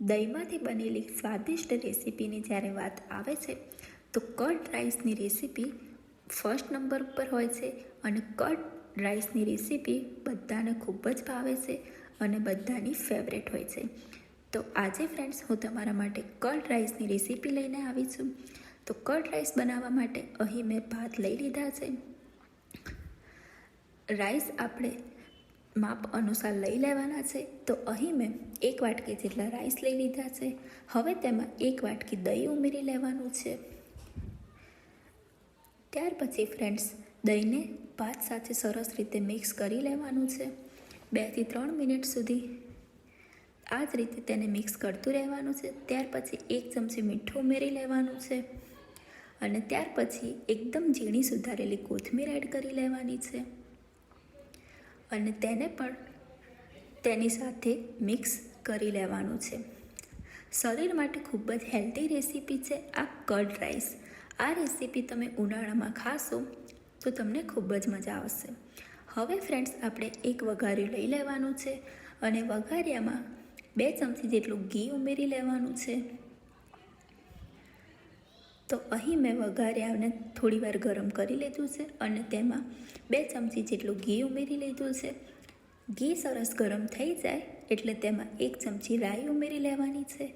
દહીંમાંથી બનેલી સ્વાદિષ્ટ રેસીપીની જ્યારે વાત આવે છે, તો કટ રાઈસની રેસીપી ફર્સ્ટ નંબર ઉપર હોય છે અને કટ રાઈસની રેસીપી બધાને ખૂબ જ ભાવે છે અને બધાની ફેવરેટ હોય છે. તો આજે ફ્રેન્ડ્સ હું તમારા માટે કટ રાઈસની રેસીપી લઈને આવી છું. તો કટ રાઈસ બનાવવા માટે અહીં મેં ભાત લઈ લીધા છે. રાઈસ આપણે માપ અનુસાર લઈ લેવાના છે. તો અહીં મેં એક વાટકી જેટલા રાઈસ લઈ લીધા છે. હવે તેમાં એક વાટકી દહીં ઉમેરી લેવાનું છે. ત્યાર પછી ફ્રેન્ડ્સ, દહીંને ભાત સાથે સરસ રીતે મિક્સ કરી લેવાનું છે. બેથી ત્રણ મિનિટ સુધી આ જ રીતે તેને મિક્સ કરતું રહેવાનું છે. ત્યાર પછી એક ચમચી મીઠું ઉમેરી લેવાનું છે. અને ત્યાર પછી એકદમ ઝીણી સુધારેલી કોથમીર એડ કરી લેવાની છે. અને તેને પણ તેની સાથે મિક્સ કરી લેવાનું છે. શરીર માટે ખૂબ જ હેલ્ધી રેસીપી છે આ કડ રાઈસ. આ રેસીપી તમે ઉનાળામાં ખાશો તો તમને ખૂબ જ મજા આવશે. હવે ફ્રેન્ડ્સ, આપણે એક વઘાર્યું લઈ લેવાનું છે અને વઘાર્યામાં બે ચમચી જેટલું ઘી ઉમેરી લેવાનું છે. તો અહીં મેં વઘાર્યાને થોડી વાર ગરમ કરી લીધું છે અને તેમાં બે ચમચી જેટલું ઘી ઉમેરી લીધું છે. ઘી સરસ ગરમ થઈ જાય એટલે તેમાં એક ચમચી રાઈ ઉમેરી લેવાની છે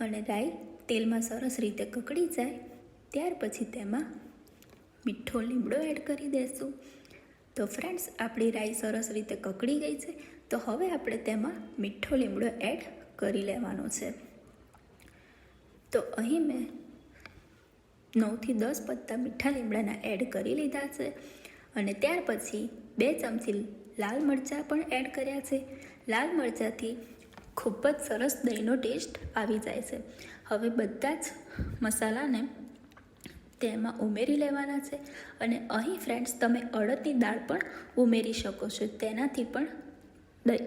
અને રાઈ તેલમાં સરસ રીતે કકડી જાય ત્યાર પછી તેમાં મીઠો લીમડો એડ કરી દઈશું તો ફ્રેન્ડ્સ, આપણી રાઈ સરસ રીતે કકડી ગઈ છે. તો હવે આપણે તેમાં મીઠો લીમડો એડ કરી લેવાનો છે. તો અહીં મેં નવથી દસ પત્તા મીઠા લીમડાના એડ કરી લીધા છે. અને ત્યાર પછી બે ચમચી લાલ મરચાં પણ એડ કર્યા છે. લાલ મરચાંથી ખૂબ જ સરસ દહીંનો ટેસ્ટ આવી જાય છે. હવે બધા જ મસાલાને તેમાં ઉમેરી લેવાના છે. અને અહીં ફ્રેન્ડ્સ તમે અડદની દાળ પણ ઉમેરી શકો છો. તેનાથી પણ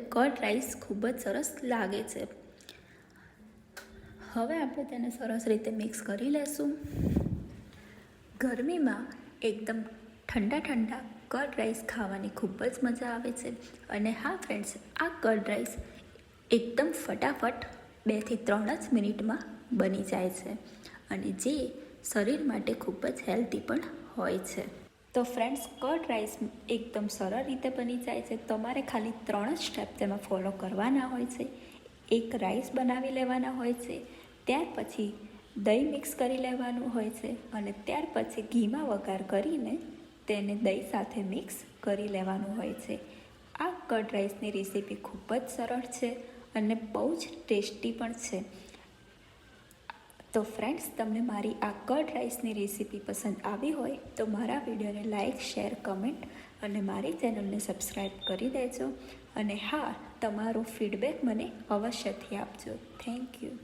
કડ રાઈસ ખૂબ જ સરસ લાગે છે. હવે આપણે તેને સરસ રીતે મિક્સ કરી લેશું. ગરમીમાં એકદમ ઠંડા ઠંડા કર્ડ રાઈસ ખાવાની ખૂબ જ મજા આવે છે. અને હા ફ્રેન્ડ્સ આ કર્ડ રાઈસ એકદમ ફટાફટ બેથી ત્રણ જ મિનિટમાં બની જાય છે અને જે શરીર માટે ખૂબ જ હેલ્ધી પણ હોય છે. તો ફ્રેન્ડ્સ કર્ડ રાઈસ એકદમ સરળ રીતે બની જાય છે. તમારે ખાલી ત્રણ જ સ્ટેપ તેમાં ફોલો કરવાના હોય છે. એક રાઈસ બનાવી લેવાના હોય છે. ત્યાર પછી દહીં મિક્સ કરી લેવાનું હોય છે અને ત્યાર પછી ઘીમાં વઘાર કરીને તેને દહીં સાથે મિક્સ કરી લેવાનું હોય છે. આ કડ રાઈસની રેસીપી ખૂબ જ સરળ છે અને બહુ જ ટેસ્ટી પણ છે. તો ફ્રેન્ડ્સ તમને મારી આ કડ રાઈસની રેસીપી પસંદ આવી હોય તો મારા વિડીયોને લાઇક શેર, કમેન્ટ અને મારી ચેનલને સબસ્ક્રાઈબ કરી દેજો. અને હા, તમારો ફીડબેક મને અવશ્યથી આપજો. Thank you